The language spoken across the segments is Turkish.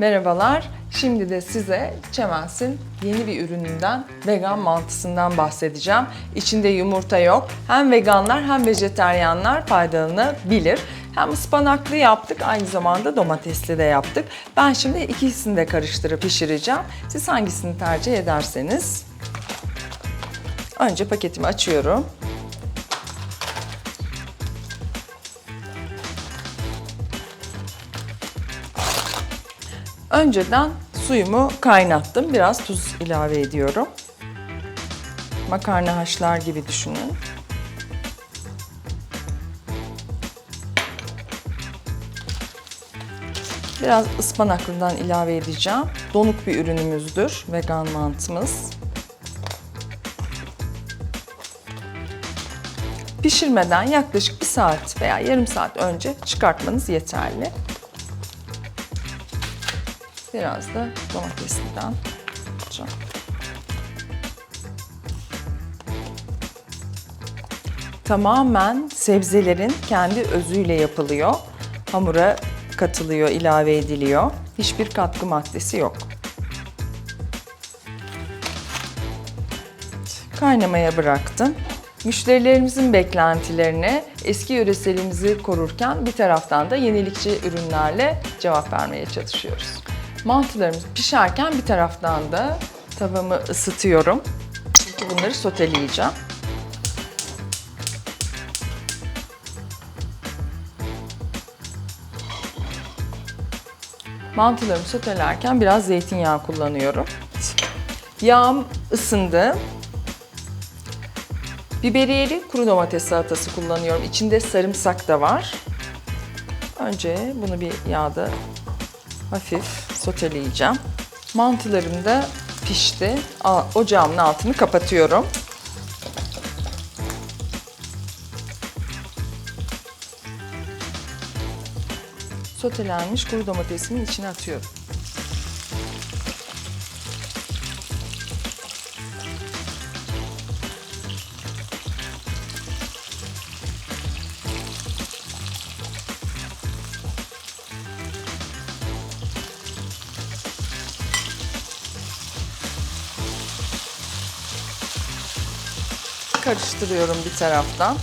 Merhabalar. Şimdi de size Çemens'in yeni bir ürününden vegan mantısından bahsedeceğim. İçinde yumurta yok. Hem veganlar hem vejeteryanlar faydalanabilir. Hem ıspanaklı yaptık, aynı zamanda domatesli de yaptık. Ben şimdi ikisini de karıştırıp pişireceğim. Siz hangisini tercih ederseniz. Önce paketimi açıyorum. Önceden suyumu kaynattım. Biraz tuz ilave ediyorum. Makarna haşlar gibi düşünün. Biraz ıspanaklıdan ilave edeceğim. Donuk bir ürünümüzdür vegan mantımız. Pişirmeden yaklaşık bir saat veya yarım saat önce çıkartmanız yeterli. Biraz da domatesliden atacağım. Tamamen sebzelerin kendi özüyle yapılıyor. Hamura katılıyor, ilave ediliyor. Hiçbir katkı maddesi yok. Kaynamaya bıraktım. Müşterilerimizin beklentilerine eski yöreselimizi korurken bir taraftan da yenilikçi ürünlerle cevap vermeye çalışıyoruz. Mantılarımız pişerken bir taraftan da tavamı ısıtıyorum. Çünkü bunları soteleyeceğim. Mantılarımı sotelerken biraz zeytinyağı kullanıyorum. Yağım ısındı. Biberiyeli kuru domates salatası kullanıyorum. İçinde sarımsak da var. Önce bunu bir yağda hafif soteleyeceğim. Mantılarım da pişti. Ocağımın altını kapatıyorum. Sotelenmiş kuru domatesimin içine atıyorum. Karıştırıyorum bir taraftan.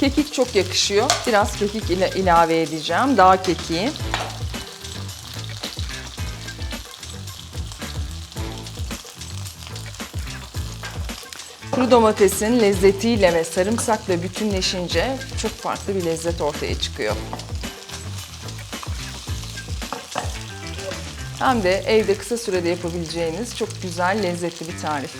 Kekik çok yakışıyor. Biraz kekik ile ilave edeceğim. Dağ kekiği. Kuru domatesin lezzetiyle ve sarımsakla bütünleşince çok farklı bir lezzet ortaya çıkıyor. Hem de evde kısa sürede yapabileceğiniz çok güzel, lezzetli bir tarif.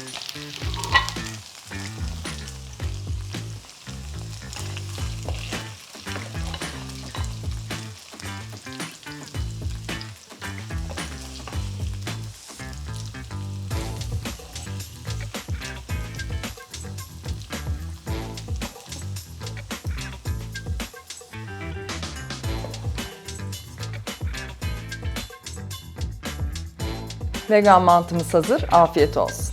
Vegan mantımız hazır. Afiyet olsun.